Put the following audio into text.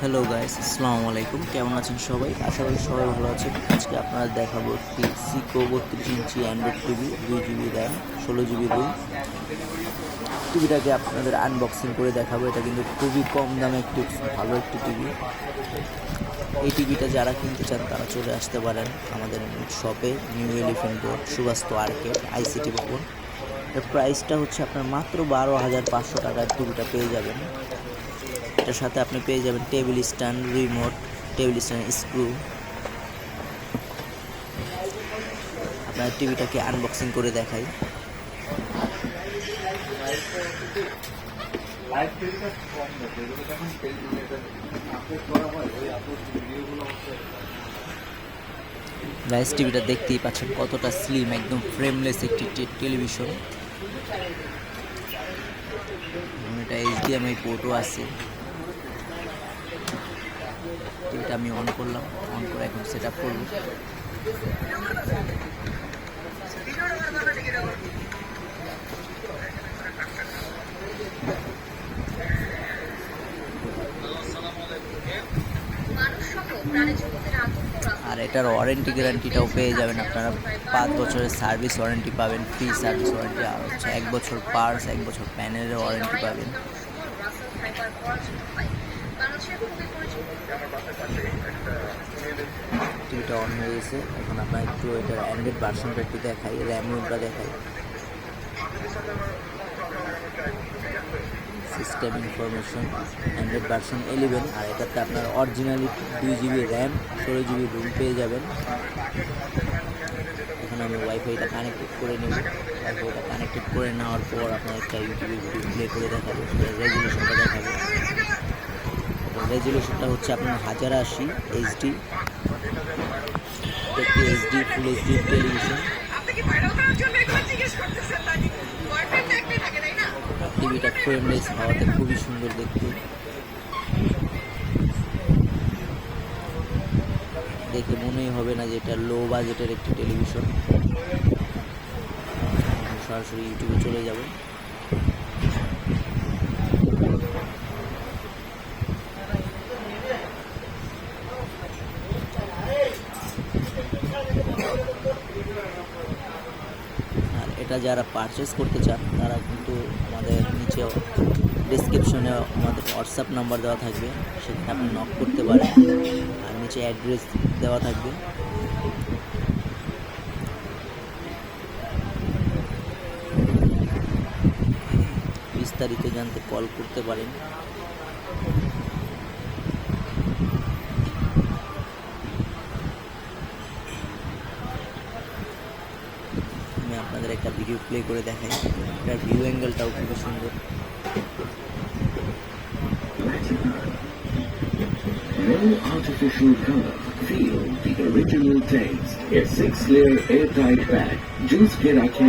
Hello guys আসসালামু আলাইকুম কেমন আছেন সবাই? আশা করি সবাই ভালো আছেন। আজকে আপনারা দেখাবো একটি সিকো বত্রিশ ইঞ্চি অ্যান্ড্রয়েড টিভি দুই জিবি র্যাম ষোলো জিবি রুম টিভিটাকে আপনাদের আনবক্সিং করে দেখাবো। এটা কিন্তু খুবই কম দামে একটি, ভালো একটি টিভি এই টিভিটা যারা কিনতে চান, তারা চলে আসতে পারেন আমাদের শপে new elephant road Subastu arcade ICT ভবন। এর প্রাইসটা হচ্ছে আপনার মাত্র বারো হাজার পাঁচশো টাকার টিভিটা পেয়ে যাবেন। এটার সাথে আপনি পেয়ে যাবেন table stand remote table stand screw আপনার টিভিটাকে আনবক্সিং করে দেখাই। গাইস টিভিটা দেখতেই পাচ্ছেন কতটা স্লিম একদম ফ্রেমলেস একটি টেলিভিশন। এটা এইচডিএমআই পোর্টও আছে। টিভিটা আমি অন করলাম। অন করে এখন সেট আপ করব আর এটার ওয়ারেন্টি গ্যারান্টিটাও পেয়ে যাবেন আপনারা। পাঁচ বছরের সার্ভিস ওয়ারেন্টি পাবেন ফ্রি সার্ভিস ওয়ারেন্টি আর হচ্ছে এক বছর পার্স এক বছর প্যানেলের ওয়ারেন্টি পাবেন। টিভিটা অন হয়ে গেছে। এখন আপনার একটু এটার অ্যান্ড্রয়েড ভার্সনটা একটু দেখাই র্যাম দেখাই। System information android version eleven আর এটাতে আপনার অরিজিনালি দুই জিবি র্যাম ষোলো জিবি রুম পেয়ে যাবেন। এখন আমি ওয়াইফাইটা কানেক্টেড করে নেব। ওয়াইফাইটা কানেক্টেড করে নেওয়ার পর আপনার একটা ইউটিউবে ভিডিও প্লে করে দেখাবো রেজুলেশনটা দেখাবো। রেজুলেশনটা হচ্ছে আপনার হাজার আশি HD HD full HD television টিভিটা ফ্রেমলেস হওয়াতে খুবই সুন্দর দেখতে। দেখে মনেই হবে না যে এটা লো বাজেটের একটি টেলিভিশন। সরাসরি ইউটিউবে চলে যাব। এটা যারা পারচেস করতে চান, তারা কিন্তু আমাদের নিচে ডিসক্রিপশনে আমাদের হোয়াটসঅ্যাপ নাম্বার দেওয়া থাকবে। সেখানে আপনি নক করতে পারেন। আর নিচে অ্যাড্রেস দেওয়া থাকবে। বিস্তারিত জানতে কল করতে পারেন। ভিডিও প্লে করে দেখাই এটার ভিউ অ্যাঙ্গেলটাও খুব সুন্দর No artificial color. Feel the original taste. A six-layer airtight bag. Juice ke.